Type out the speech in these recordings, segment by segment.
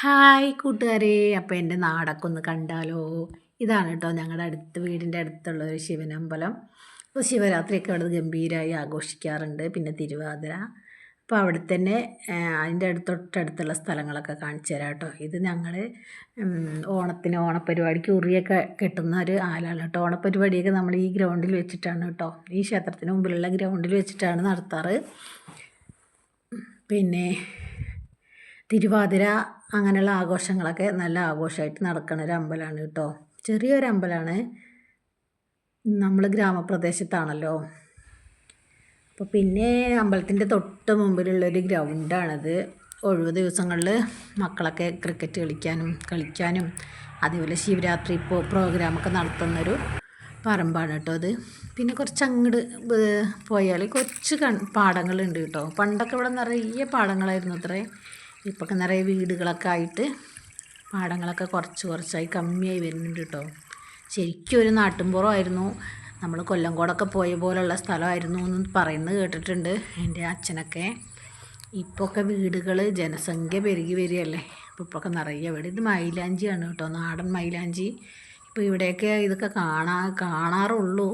Hi കൂട്ടുകാരെ അപ്പോൾ എന്റെ നാടൊക്കെ ഒന്ന് കണ്ടാലോ? ഇതാണ് കേട്ടോ ഞങ്ങളുടെ അടുത്ത് വീടിന്റെ അടുത്തുള്ള ഒരു ശിവനമ്പലം. അപ്പോൾ ശിവരാത്രിയൊക്കെ അവിടെ ഗംഭീരമായി ആഘോഷിക്കാറുണ്ട് പിന്നെ തിരുവാതിര. അപ്പോൾ അവിടെ തന്നെ അതിന്റെ അടുത്ത് തൊട്ടടുത്തുള്ള സ്ഥലങ്ങളൊക്കെ കാണിച്ചു തരാം കേട്ടോ. ഇത് ഞങ്ങൾ ഓണത്തിന് ഓണപ്പരിപാടിക്ക് ഉറിയൊക്കെ കെട്ടുന്ന ഒരു ആലാണ് കേട്ടോ. ഓണപ്പരിപാടിയൊക്കെ നമ്മൾ ഈ ഗ്രൗണ്ടിൽ വെച്ചിട്ടാണ് കേട്ടോ. ഈ ക്ഷേത്രത്തിന് മുമ്പിലുള്ള ഗ്രൗണ്ടിൽ വെച്ചിട്ടാണ് നടത്താറ്. പിന്നെ തിരുവാതിര അങ്ങനെയുള്ള ആഘോഷങ്ങളൊക്കെ നല്ല ആഘോഷമായിട്ട് നടക്കുന്ന ഒരു അമ്പലമാണ് കേട്ടോ. ചെറിയൊരു അമ്പലമാണ്. നമ്മൾ ഗ്രാമപ്രദേശത്താണല്ലോ. അപ്പോൾ പിന്നെ അമ്പലത്തിന്റെ തൊട്ട് മുമ്പിലുള്ളൊരു ഗ്രൗണ്ടാണത്. ഒഴിവ് ദിവസങ്ങളിൽ മക്കളൊക്കെ ക്രിക്കറ്റ് കളിക്കാനും കളിക്കാനും അതേപോലെ ശിവരാത്രി ഇപ്പോൾ പ്രോഗ്രാമൊക്കെ നടത്തുന്നൊരു പറമ്പാണ് കേട്ടോ അത്. പിന്നെ കുറച്ച് അങ്ങോട്ട് പോയാൽ കുറച്ച് പാടങ്ങളുണ്ട് കേട്ടോ. പണ്ടൊക്കെ ഇവിടെ നിറയെ പാടങ്ങളായിരുന്നു അത്രേ. ഇപ്പൊക്കെ നിറയെ വീടുകളൊക്കെ ആയിട്ട് പാടങ്ങളൊക്കെ കുറച്ച് കുറച്ചായി കമ്മിയായി വരുന്നുണ്ട് കേട്ടോ ശരിക്കും ഒരു നാട്ടിൻപുറമായിരുന്നു. നമ്മൾ കൊല്ലംകോടൊക്കെ പോയ പോലുള്ള സ്ഥലമായിരുന്നു എന്ന് പറയുന്നത് കേട്ടിട്ടുണ്ട് എന്റെ അച്ഛനൊക്കെ. ഇപ്പോഴൊക്കെ വീടുകൾ ജനസംഖ്യ പെരുകി വരികയല്ലേ. അപ്പോൾ ഇപ്പോഴൊക്കെ നിറയെ ഇവിടെ ഇത് മൈലാഞ്ചിയാണ് കേട്ടോ നാടൻ മൈലാഞ്ചി. ഇപ്പോൾ ഇവിടെയൊക്കെ ഇതൊക്കെ കാണാ കാണാറുള്ളൂ.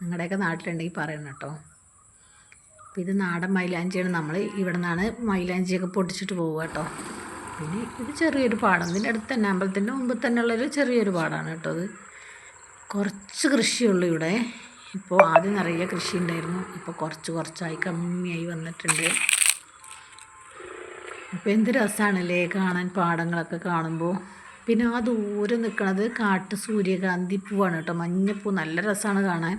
നിങ്ങളുടെയൊക്കെ നാട്ടിലുണ്ടെങ്കിൽ പറയണം കേട്ടോ ഇത് നാടൻ മൈലാഞ്ചിയാണ്. നമ്മൾ ഇവിടെ നിന്നാണ് മൈലാഞ്ചിയൊക്കെ പൊട്ടിച്ചിട്ട് പോവുക കേട്ടോ. പിന്നെ ഇത് ചെറിയൊരു പാടം ഇതിന്റെ അടുത്ത് തന്നെ അമ്പലത്തിന്റെ മുമ്പ് തന്നെ ഉള്ളൊരു ചെറിയൊരു പാടാണ് കേട്ടോ അത് കുറച്ച് കൃഷിയുള്ളൂ ഇവിടെ. ഇപ്പോൾ ആദ്യം നിറയെ കൃഷി ഉണ്ടായിരുന്നു. ഇപ്പോൾ കുറച്ച് കുറച്ചായി കമ്മിയായി വന്നിട്ടുണ്ട്. അപ്പോൾ എന്ത് രസമാണല്ലേ കാണാൻ പാടങ്ങളൊക്കെ കാണുമ്പോൾ പിന്നെ ആ ദൂരെ നിൽക്കുന്നത് കാട്ട് സൂര്യകാന്തി പൂവാണ് കേട്ടോ. മഞ്ഞപ്പൂ നല്ല രസമാണ് കാണാൻ.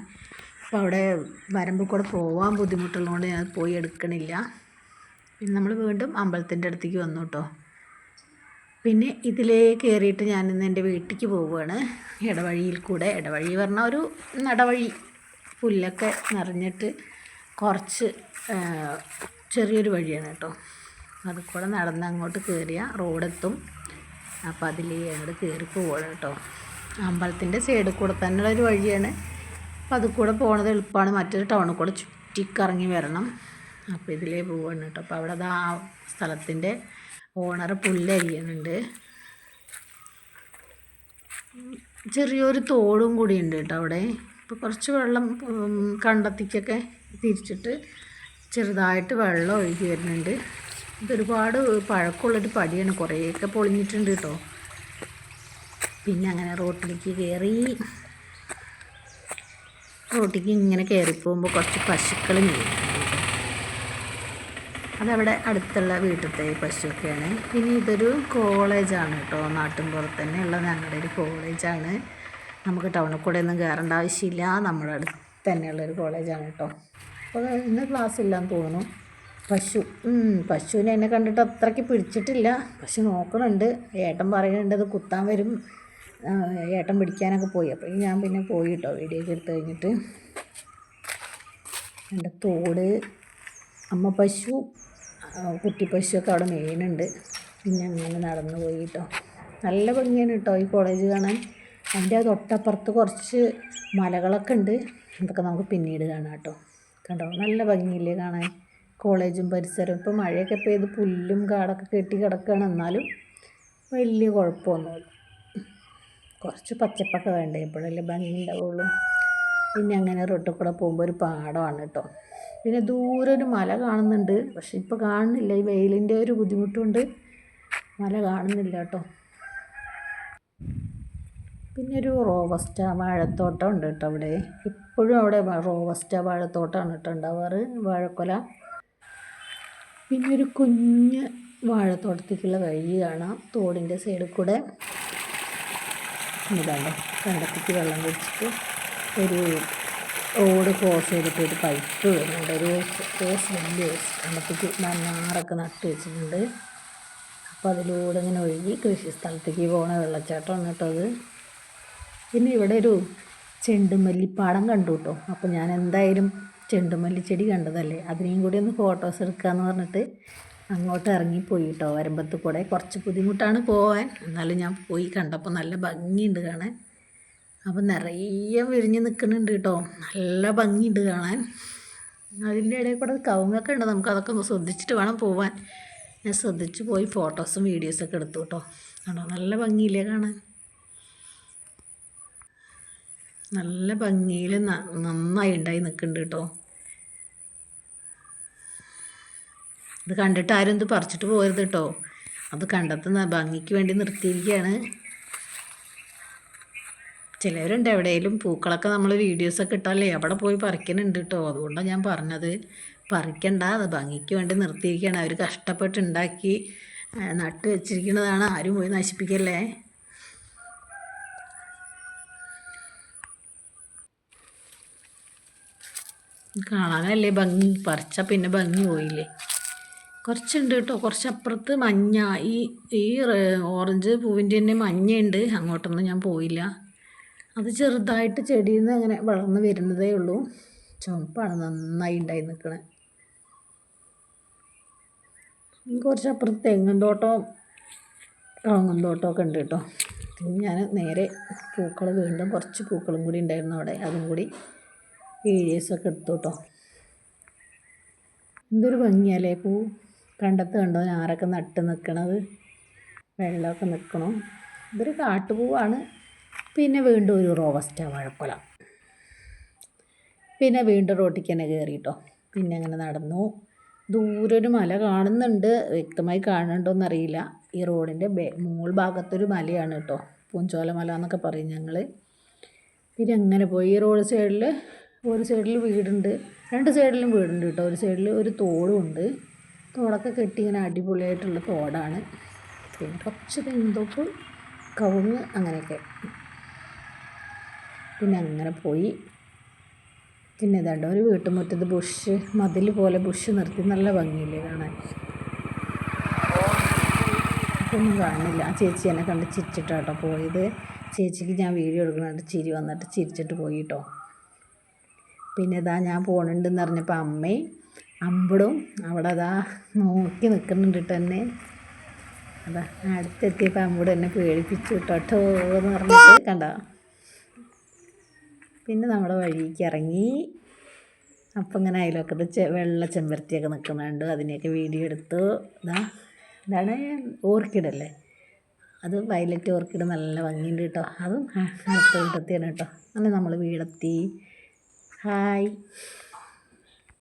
അപ്പോൾ അവിടെ വരമ്പിൽ കൂടെ പോകാൻ ബുദ്ധിമുട്ടുള്ളതുകൊണ്ട് ഞാൻ പോയി എടുക്കണില്ല. പിന്നെ നമ്മൾ വീണ്ടും അമ്പലത്തിന്റെ അടുത്തേക്ക് വന്നു കേട്ടോ പിന്നെ ഇതിലേ കയറിയിട്ട് ഞാൻ ഇന്ന് എന്റെ വീട്ടിലേക്ക് പോവുകയാണ് ഇടവഴിയിൽ കൂടെ. ഇടവഴി പറഞ്ഞാൽ ഒരു നടവഴി. പുല്ലൊക്കെ നിറഞ്ഞിട്ട് കുറച്ച് ചെറിയൊരു വഴിയാണ് കേട്ടോ അതുകൂടെ കൂടെ നടന്ന് അങ്ങോട്ട് കയറിയ റോഡെത്തും. അപ്പോൾ അതിലേ അങ്ങോട്ട് കയറി പോവുകയാണ് കേട്ടോ അമ്പലത്തിന്റെ സൈഡിൽ കൂടെ തന്നെയുള്ള ഒരു വഴിയാണ്. അപ്പോൾ അത് കൂടെ പോണത് എളുപ്പമാണ് മറ്റൊരു ടൗണിൽ കൂടെ ചുറ്റിക്കറങ്ങി വരണം. അപ്പോൾ ഇതിലേ പോവാണ് കേട്ടോ അപ്പോൾ അവിടെ ആ സ്ഥലത്തിന്റെ ഓണർ പുല്ലരിയുന്നുണ്ട് ചെറിയൊരു തോടും കൂടി ഉണ്ട് കേട്ടോ അവിടെ. ഇപ്പോൾ കുറച്ച് വെള്ളം കണ്ടെത്തിക്കൊക്കെ തിരിച്ചിട്ട് ചെറുതായിട്ട് വെള്ളം ഒഴുകി വരുന്നുണ്ട്. ഇതൊരുപാട് പഴക്കമുള്ളൊരു പടിയാണ്. കുറേയൊക്കെ പൊളിഞ്ഞിട്ടുണ്ട് കേട്ടോ പിന്നെ അങ്ങനെ റോട്ടിലേക്ക് കയറി റോട്ടിലേക്ക് ഇങ്ങനെ കയറിപ്പോകുമ്പോൾ കുറച്ച് പശുക്കൾ അതവിടെ അടുത്തുള്ള വീട്ടിലത്തെ പശുവൊക്കെയാണ്. പിന്നെ ഇതൊരു കോളേജാണ് കേട്ടോ. നാട്ടിൻപുറത്ത് തന്നെയുള്ള ഞങ്ങളുടെ ഒരു കോളേജാണ്. നമുക്ക് ടൗണിൽ കൂടെ ഒന്നും കയറേണ്ട ആവശ്യമില്ല. നമ്മുടെ അടുത്ത് തന്നെയുള്ളൊരു കോളേജാണ് കേട്ടോ. അപ്പോൾ ഇന്ന് ക്ലാസ് ഇല്ലാന്ന് തോന്നുന്നു. പശു പശുവിനെ എന്നെ കണ്ടിട്ട് അത്രയ്ക്ക് പിടിച്ചിട്ടില്ല. പശു നോക്കണുണ്ട് ഏട്ടൻ പറയുന്നുണ്ട് അത് കുത്താൻ വരും. ഏട്ടൻ പിടിക്കാനൊക്കെ പോയി. അപ്പോൾ ഞാൻ പിന്നെ പോയി കേട്ടോ വീഡിയോ ഒക്കെ എടുത്ത് കഴിഞ്ഞിട്ട്. എന്റെ തോട് അമ്മ പശു കുട്ടി പശുവൊക്കെ അവിടെ മെയിനുണ്ട്. പിന്നെ അങ്ങനെ നടന്നു പോയി കേട്ടോ നല്ല ഭംഗിയാണ് കേട്ടോ ഈ കോളേജ് കാണാൻ. അതിന്റെ തൊട്ടപ്പുറത്ത് കുറച്ച് മലകളൊക്കെ ഉണ്ട്. അതൊക്കെ നമുക്ക് പിന്നീട് കാണാം കേട്ടോ കണ്ടോ? നല്ല ഭംഗിയില്ലേ കാണാൻ. കോളേജും പരിസരവും. ഇപ്പോൾ മഴയൊക്കെ പെയ്ത് പുല്ലും കാടൊക്കെ കെട്ടി കിടക്കുകയാണ്. എന്നാലും വലിയ കുഴപ്പമൊന്നുമില്ല. കുറച്ച് പച്ചപ്പൊക്കെ വേണ്ടേ? എപ്പോഴല്ലേ ഭംഗി ഉണ്ടാവുള്ളൂ പിന്നെ അങ്ങനെ റോട്ടിൽ കൂടെ പോകുമ്പോൾ ഒരു പാടമാണ് കേട്ടോ. പിന്നെ ദൂരെ ഒരു മല കാണുന്നുണ്ട്. പക്ഷെ ഇപ്പോൾ കാണുന്നില്ല. ഈ വെയിലിന്റെ ഒരു ബുദ്ധിമുട്ടുണ്ട്. മല കാണുന്നില്ല കേട്ടോ. പിന്നെ ഒരു റോവസ്റ്റ വാഴത്തോട്ടം ഉണ്ട് കേട്ടോ അവിടെ. ഇപ്പോഴും അവിടെ റോവസ്റ്റ വാഴത്തോട്ടമാണ് കേട്ടോ ഉണ്ടാവാറ്. വാഴക്കൊല. പിന്നെ ഒരു കുഞ്ഞ് വാഴത്തോട്ടത്തേക്കുള്ള വഴി കാണാം. തോടിന്റെ സൈഡിൽ കൂടെ. ഇതാണ്ടോ കണ്ടത്തിക്ക് വെള്ളം കുടിച്ചിട്ട് ഒരു റോഡ് ക്രോസ് ചെയ്തിട്ട് ഒരു പൈപ്പ് വരുന്നുണ്ട്. ഒരു ഓസ് വലിയ ഓസ് കണ്ടത്തിക്ക് മണ്ണാറൊക്കെ നട്ട് വെച്ചിട്ടുണ്ട്. അപ്പോൾ അതിലൂടെ ഇങ്ങനെ ഒഴുകി കൃഷി സ്ഥലത്തേക്ക് പോകണ വെള്ളച്ചാട്ടമാണ് കേട്ടോ അത്. പിന്നെ ഇവിടെ ഒരു ചെണ്ടുമല്ലിപ്പാടം കണ്ടു കേട്ടോ. അപ്പോൾ ഞാൻ എന്തായാലും ചെണ്ടുമല്ലി ചെടി കണ്ടതല്ലേ? അതിനെയും കൂടി ഒന്ന് ഫോട്ടോസ് എടുക്കാമെന്ന് പറഞ്ഞിട്ട് അങ്ങോട്ട് ഇറങ്ങിപ്പോയി കേട്ടോ വരമ്പത്ത് കൂടെ. കുറച്ച് ബുദ്ധിമുട്ടാണ് പോവാൻ. എന്നാലും ഞാൻ പോയി കണ്ടപ്പോൾ നല്ല ഭംഗിയുണ്ട് കാണാൻ. അപ്പം നിറയെ വിരിഞ്ഞ് നിൽക്കുന്നുണ്ട് കേട്ടോ നല്ല ഭംഗിയുണ്ട് കാണാൻ. അതിന്റെ ഇടയിൽ കൂടെ കവുങ്ങൊക്കെ ഉണ്ട്. നമുക്ക് അതൊക്കെ ഒന്ന് ശ്രദ്ധിച്ചിട്ട് വേണം പോവാൻ. ഞാൻ ശ്രദ്ധിച്ച് പോയി ഫോട്ടോസും വീഡിയോസൊക്കെ എടുത്തു കേട്ടോ കണ്ടോ? നല്ല ഭംഗിയില്ലേ കാണാൻ? നല്ല ഭംഗിയിൽ നന്നായി ഉണ്ടായി നിൽക്കുന്നുണ്ട് കേട്ടോ ഇത് കണ്ടിട്ട് ആരും ഇത് പറിച്ചിട്ട് പോകരുത് കേട്ടോ അത് കണ്ടെത്തുന്ന ഭംഗിക്ക് വേണ്ടി നിർത്തിയിരിക്കുകയാണ് ചിലവരുണ്ട് എവിടെയെങ്കിലും പൂക്കളൊക്കെ നമ്മൾ വീഡിയോസൊക്കെ ഇട്ടാലേ അവിടെ പോയി പറിക്കുന്നുണ്ട് കേട്ടോ അതുകൊണ്ടാണ് ഞാൻ പറഞ്ഞത്. പറിക്കണ്ട അത് ഭംഗിക്ക് വേണ്ടി നിർത്തിയിരിക്കുകയാണ് അവർ കഷ്ടപ്പെട്ടുണ്ടാക്കി നട്ട് വെച്ചിരിക്കുന്നതാണ് ആരും പോയി നശിപ്പിക്കല്ലേ? കാണാനല്ലേ ഭംഗി? പറിച്ചാൽ പിന്നെ ഭംഗി പോയില്ലേ? കുറച്ചുണ്ട് കേട്ടോ. കുറച്ചപ്പുറത്ത് മഞ്ഞ. ഈ ഈ ഓറഞ്ച് പൂവിന്റെ തന്നെ മഞ്ഞയുണ്ട്. അങ്ങോട്ടൊന്നും ഞാൻ പോയില്ല. അത് ചെറുതായിട്ട് ചെടിയിൽ നിന്ന് അങ്ങനെ വളർന്ന് വരുന്നതേ ഉള്ളൂ. ചുമപ്പാണ് നന്നായി ഉണ്ടായി നിൽക്കണേ. കുറച്ചപ്പുറത്ത് തെങ്ങും തോട്ടവും കവുങ്ങും തോട്ടമൊക്കെ ഉണ്ട് കേട്ടോ. പിന്നെ ഞാൻ നേരെ പൂക്കൾ വീണ്ടും കുറച്ച് പൂക്കളും കൂടി ഉണ്ടായിരുന്നു അവിടെ. അതും കൂടി വീഡിയോസൊക്കെ എടുത്തു കേട്ടോ. എന്തൊരു ഭംഗിയല്ലേ? പൂ കണ്ടത്ത് കണ്ടോ? ഞാറൊക്കെ നട്ട് നിൽക്കണത് വെള്ളമൊക്കെ നിൽക്കണു ഇതൊരു കാട്ടുപൂവാണ്. പിന്നെ വീണ്ടും ഒരു റോബസ്റ്റ വാഴക്കൊല പിന്നെ വീണ്ടും റോട്ടിക്ക് തന്നെ കയറി കേട്ടോ പിന്നെ അങ്ങനെ നടന്നു. ദൂരെ ഒരു മല കാണുന്നുണ്ട്. വ്യക്തമായി കാണുന്നുണ്ടോയെന്ന് അറിയില്ല ഈ റോഡിന്റെ മുകൾ ഭാഗത്തൊരു മലയാണ് കേട്ടോ. പൂഞ്ചോല മല എന്നൊക്കെ പറയും ഞങ്ങൾ പിന്നെ അങ്ങനെ പോയി. ഈ റോഡ് സൈഡിൽ ഒരു സൈഡിൽ വീടുണ്ട്. രണ്ട് സൈഡിലും വീടുണ്ട് കേട്ടോ. ഒരു സൈഡിൽ ഒരു തോടും ഉണ്ട്. തോടൊക്കെ കെട്ടി ഇങ്ങനെ അടിപൊളിയായിട്ടുള്ള തോടാണ്. പിന്നെ കുറച്ച് തെങ്ങുതോപ്പ് കവുങ്ങ് അങ്ങനെയൊക്കെ. പിന്നെ അങ്ങനെ പോയി. പിന്നെ ഇതാണ്ട് ഒരു വീട്ടുമുറ്റത്ത് ബുഷ് മതിൽ പോലെ ബുഷ് നിർത്തി. നല്ല ഭംഗിയില്ലേ കാണാൻ. ഒന്നും കാണുന്നില്ല. ആ ചേച്ചി എന്നെ കണ്ട് ചിരിച്ചിട്ടാട്ടോ പോയത്. ചേച്ചിക്ക് ഞാൻ വീഡിയോ എടുക്കുന്നുണ്ട്. ചിരി വന്നിട്ട് ചിരിച്ചിട്ട് പോയിട്ടോ. പിന്നെ ഇതാ ഞാൻ പോകണുണ്ടെന്ന് പറഞ്ഞപ്പോൾ അമ്മയും അമ്പടും അവിടെ അതാ നോക്കി നിൽക്കുന്നുണ്ട് കേട്ടോ എന്നെ. അതാ അടുത്തെത്തിയപ്പോൾ അമ്പടും എന്നെ പേടിപ്പിച്ചു കേട്ടോ. എന്ന് പറഞ്ഞിട്ട് കണ്ട? പിന്നെ നമ്മുടെ വഴിക്ക് ഇറങ്ങി. അപ്പം ഇങ്ങനെ അതിലൊക്കെ വെള്ള ചെമ്പരത്തിയൊക്കെ നിൽക്കുന്നുണ്ട്. അതിനെയൊക്കെ വീഡിയോ എടുത്തു. ഇതാ ഇതാണ് ഓർക്കിഡല്ലേ അത് വയലറ്റ് ഓർക്കിഡ് നല്ല ഭംഗിയുണ്ട് കേട്ടോ. അതും അടുത്ത കൂട്ടത്തിയാണ് കേട്ടോ. അങ്ങനെ നമ്മൾ വീടെത്തി. ഹായ്.